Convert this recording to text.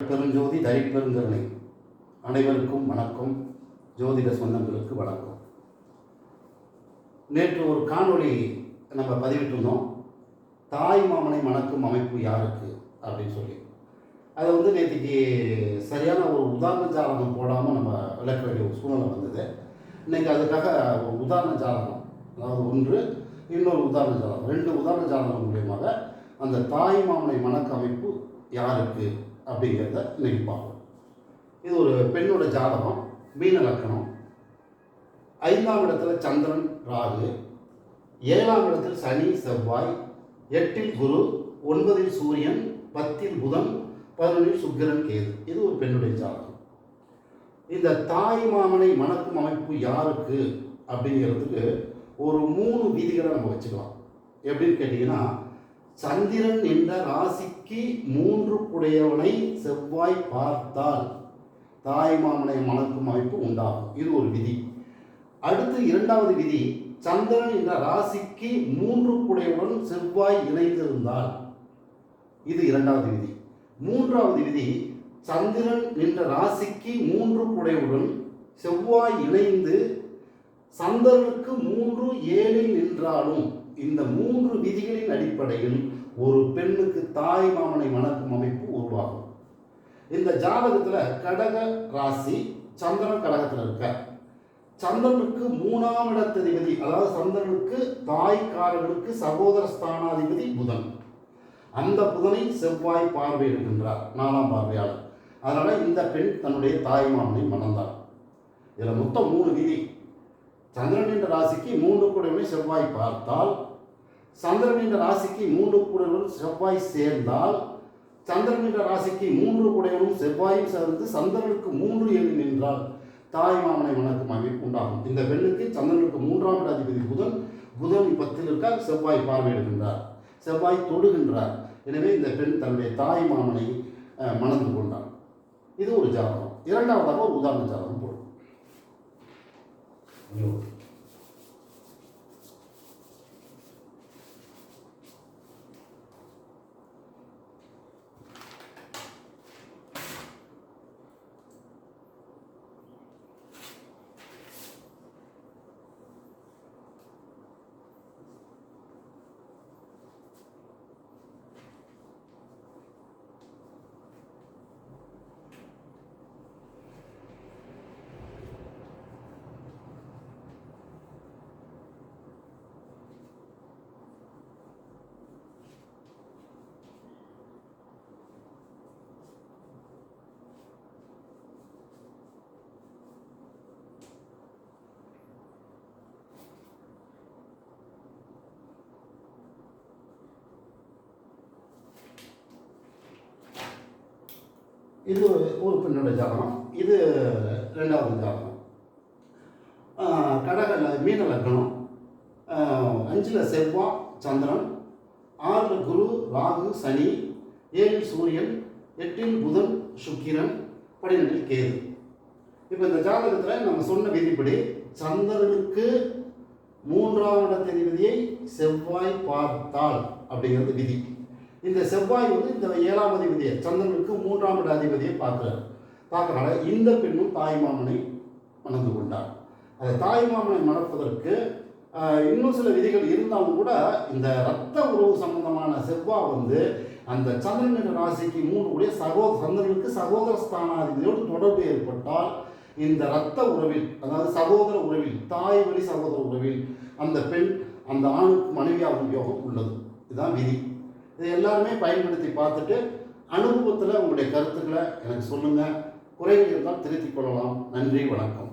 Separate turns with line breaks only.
பெருஞ்சோதி தரிப்பெருங்கருணை. அனைவருக்கும் வணக்கம். ஜோதிட சொந்தங்களுக்கு வணக்கம். நேற்று ஒரு காணொளி நம்ம பதிவிட்டிருந்தோம். தாய் மாமனை மணக்கும் அமைப்பு யாருக்கு அப்படின்னு சொல்லி. அதை வந்து நேற்றுக்கு சரியான ஒரு உதாரண ஜாதகம் போடாமல் நம்ம விளக்க வேண்டிய ஒரு சூழ்நிலை வந்தது. இன்றைக்கி அதுக்காக ஒரு உதாரண ஜாதகம் அதாவது ஒன்று இன்னொரு உதாரண ஜாதகம் ரெண்டு உதாரண ஜாதகம் மூலியமாக அந்த தாய் மாமனை மணக்க அமைப்பு யாருக்கு? அப்படிங்கிறத இன்னைக்கு பார்ப்போம் இது ஒரு பெண்ணோட ஜாதகம் மீன லக்கணம். ஐந்தாம் இடத்துல சந்திரன் ராகு. ஏழாம் இடத்தில் சனி செவ்வாய். எட்டில் குரு ஒன்பதில் சூரியன் பத்தில் புதன் பதினொன்றில் சுக்கிரன் கேது. இது ஒரு பெண்ணுடைய ஜாதகம். இந்த தாய் மாமனை மணக்கும் அமைப்பு யாருக்கு அப்படிங்கிறதுக்கு ஒரு மூணு விதிகளை நம்ம வச்சுக்கலாம். எப்படின்னு கேட்டிங்கன்னா சந்திரன் என்ற ராசிக்கு மூன்று குடையவனை செவ்வாய் பார்த்தால் தாய் மாமனை மணக்கும் அமைப்பு உண்டாகும். இது ஒரு விதி. அடுத்து இரண்டாவது விதி சந்திரன் என்ற ராசிக்கு மூன்று குடையுடன் செவ்வாய் இணைந்திருந்தால். இது இரண்டாவது விதி. மூன்றாவது விதி சந்திரன் என்ற ராசிக்கு மூன்று குடையுடன் செவ்வாய் இணைந்து சந்திரனுக்கு மூன்று ஏழில் நின்றாலும் இந்த மூன்று விதிகளின் அடிப்படையில் ஒரு பெண்ணுக்கு தாய் மாமனை மணக்கும் அமைப்பு உருவாகும். இந்த ஜாதகத்தில் கடக ராசி சந்திரன் கடகத்தில் இருக்க சந்திரனுக்கு மூணாம் இடத்ததிபதி அதாவது சந்திரனுக்கு தாய்க்காரர்களுக்கு சகோதர ஸ்தானாதிபதி புதன். அந்த புதனை செவ்வாய் பார்வையிடுகின்றார் நாலாம் பார்வையாளர். அதனால இந்த பெண் தன்னுடைய தாய் மாமனை மணந்தார் இதில் மொத்தம் மூணு விதி. சந்திரன் என்ற ராசிக்கு மூன்று கூடவனை செவ்வாய் பார்த்தால் சந்திரன் என்ற ராசிக்கு மூன்று கூடைகளும் செவ்வாய் சேர்ந்தால் சந்திரன் என்ற ராசிக்கு மூன்று கூடைகளும் செவ்வாயும் சேர்ந்து சந்திரனுக்கு மூன்று ஏழு நின்றால் தாய் மாமனை மணக்கும் அமைப்பு உண்டாகும். இந்த பெண்ணுக்கு சந்திரனுக்கு மூன்றாம் இட அதிபதி புதன் புதன் பத்தில் இருக்கார் செவ்வாய் பார்வையிடுகின்றார் செவ்வாய் தொடுகின்றார். எனவே இந்த பெண் தன்னுடைய தாய் மாமனை மணந்து கொண்டார் இது ஒரு ஜாதகம். இரண்டாவதாக உதாரண ஜாதகம் போடும் இது ஒரு பெண்ணோட ஜாதகம் இது ரெண்டாவது ஜாதகம் கடகல மீன லக்னம் அஞ்சில் செவ்வாய் சந்திரன். ஆறில் குரு ராகு சனி. ஏழில் சூரியன். எட்டில் புதன் சுக்கிரன். பன்னிரெண்டில் கேது. இப்போ இந்த ஜாதகத்தில் நம்ம சொன்ன விதிப்படி சந்திரனுக்கு மூன்றாம் இடத்ததிபதியை செவ்வாய் பார்த்தால் அப்படிங்கிறது விதி. இந்த செவ்வாய் வந்து இந்த ஏழாம் அதிபதியை சந்திரனுக்கு மூன்றாம் இட அதிபதியை பார்க்குறாரு. பார்க்கறனால இந்த பெண்ணும் தாய்மாமனை மணந்து கொண்டார். அந்த தாய்மாமனை மணப்பதற்கு இன்னும் சில விதிகள் இருந்தாலும் கூட இந்த இரத்த உறவு சம்பந்தமான செவ்வா வந்து அந்த சந்திரன் ராசிக்கு மூன்று கூடிய சகோதர சந்திரனுக்கு சகோதர ஸ்தானாதிபதியோடு தொடர்பு ஏற்பட்டால் இந்த இரத்த உறவில் அதாவது சகோதர உறவில் தாய் வழி சகோதர உறவில் அந்த பெண் அந்த ஆணுக்கு மனைவியாகும் யோகம் உள்ளது. இதுதான் விதி. இதை எல்லாருமே பயன்படுத்தி பார்த்துட்டு அனுபவத்தில் உங்களுடைய கருத்துக்களை எனக்கு சொல்லுங்கள் குறைகள் இருந்தால் திருத்திக் கொள்ளலாம். நன்றி வணக்கம்.